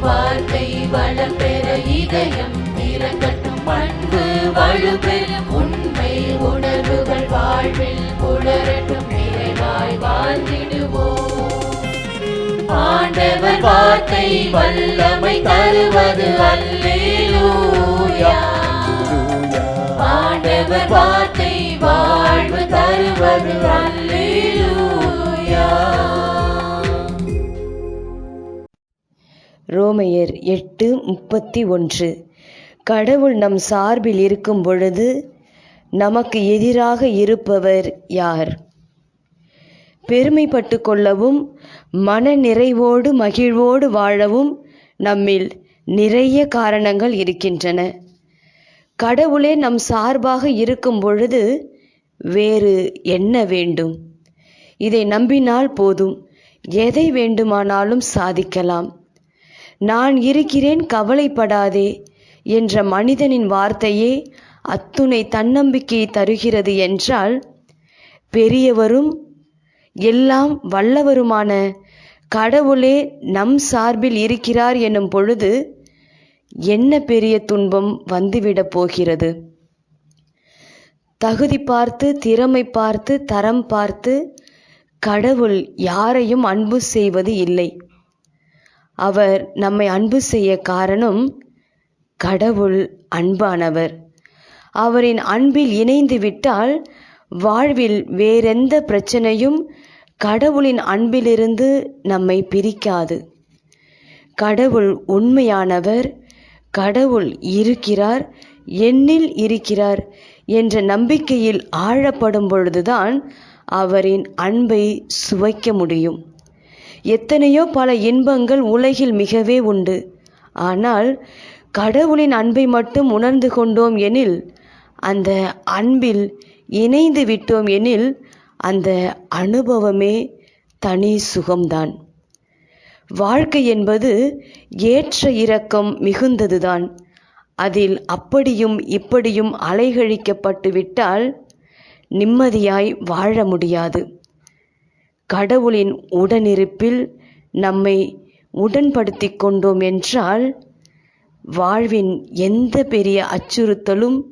வார்த்தை வளம் பெற இதயம் திறக்கட்டும் பண்பு வலுப்பெறும். உண்மை உணர்வுகள் வாழ்வில் புலரட்டும். ஆண்டவர் வார்த்தை வல்லமை தருவது அல்லேலூயா. ஆண்டவர் வார்த்தை வாழ்வு தருவது அல்லேலூயா. ரோமையர் எட்டு முப்பத்தி ஒன்று. கடவுள் நம் சார்பில் இருக்கும் பொழுது நமக்கு எதிராக இருப்பவர் யார்? பெருமைப்பட்டு கொள்ளவும் மன நிறைவோடு மகிழ்வோடு வாழவும் நம்மில் நிறைய காரணங்கள் இருக்கின்றன. கடவுளே நம் சார்பாக இருக்கும் பொழுது வேறு என்ன வேண்டும்? இதை நம்பினால் போதும். எதை வேண்டுமானாலும் சாதிக்கலாம். நான் இருக்கிறேன் கவலைப்படாதே என்ற மனிதனின் வார்த்தையே அத்துணை தன்னம்பிக்கையை தருகிறது என்றால் பெரியவரும் எல்லாம் வல்லவருமான கடவுளே நம் சார்பில் இருக்கிறார் எனும் பொழுது என்ன பெரிய துன்பம் வந்துவிடப் போகிறது? தகுதி பார்த்து திறமை பார்த்து தரம் பார்த்து கடவுள் யாரையும் அன்பு செய்வது இல்லை. அவர் நம்மை அன்பு செய்ய காரணம் கடவுள் அன்பானவர். அவரின் அன்பில் இணைந்து விட்டால் வாழ்வில் வேறெந்த பிரச்சனையும் கடவுளின் அன்பிலிருந்து நம்மை பிரிக்காது. கடவுள் உண்மையானவர் கடவுள் இருக்கிறார் என்னில் இருக்கிறார் என்ற நம்பிக்கையில் ஆழப்படும் பொழுதுதான் அவரின் அன்பை சுவைக்க முடியும். எத்தனையோ பல இன்பங்கள் உலகில் மிகவே உண்டு. ஆனால் கடவுளின் அன்பை மட்டும் உணர்ந்து கொண்டோம் எனில் அந்த அன்பில் இணைந்து விட்டோம் எனில் அந்த அனுபவமே தனி சுகம்தான். வாழ்க்கை என்பது ஏற்ற இறக்கம் மிகுந்ததுதான். அதில் அப்படியும் இப்படியும் அலைகழிக்கப்பட்டு விட்டால் நிம்மதியாய் வாழ முடியாது. கடவுளின் உடனிருப்பில் நம்மை உடன்படுத்தி கொண்டோம் என்றால் வாழ்வின் எந்த பெரிய அச்சுறுத்தலும்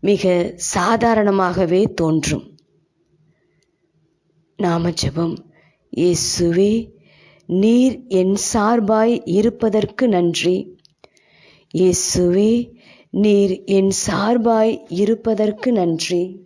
மிக சாதாரணமாகவே தோன்றும். நாமஜபம். இயேசுவே நீர் என் சார்பாய் இருப்பதற்கு நன்றி. இயேசுவே நீர் என் சார்பாய் இருப்பதற்கு நன்றி.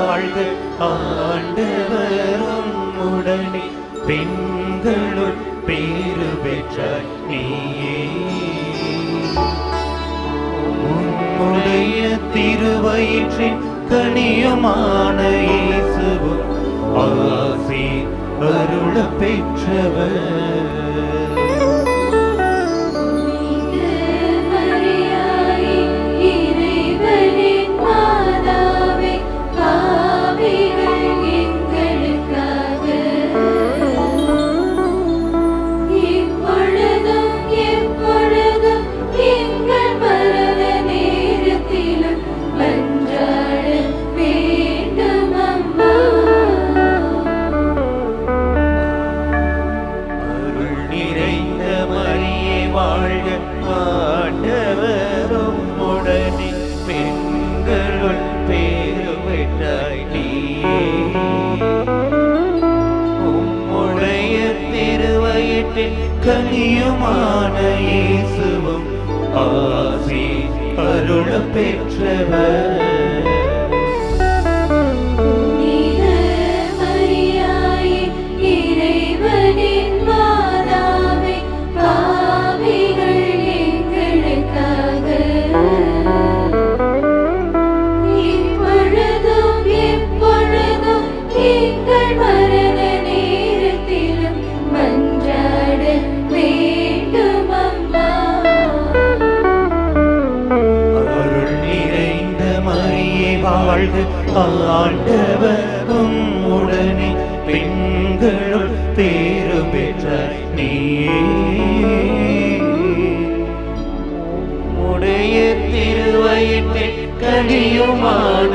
வாழ்க ஆண்டவரும் உடனே பெண்களுள் பேரு பெற்ற நீயே. உம்முடைய திருவயிற்றின் கனியுமான இயேசுவும் ஆசி அருள பெற்றவர். அருள பெற்றவர் வாழ்க ஆண்டவரும் உடனே பெண்களுள் பேரு பெற்ற நீயே. உடைய திருவயிற்றின் கனியுமான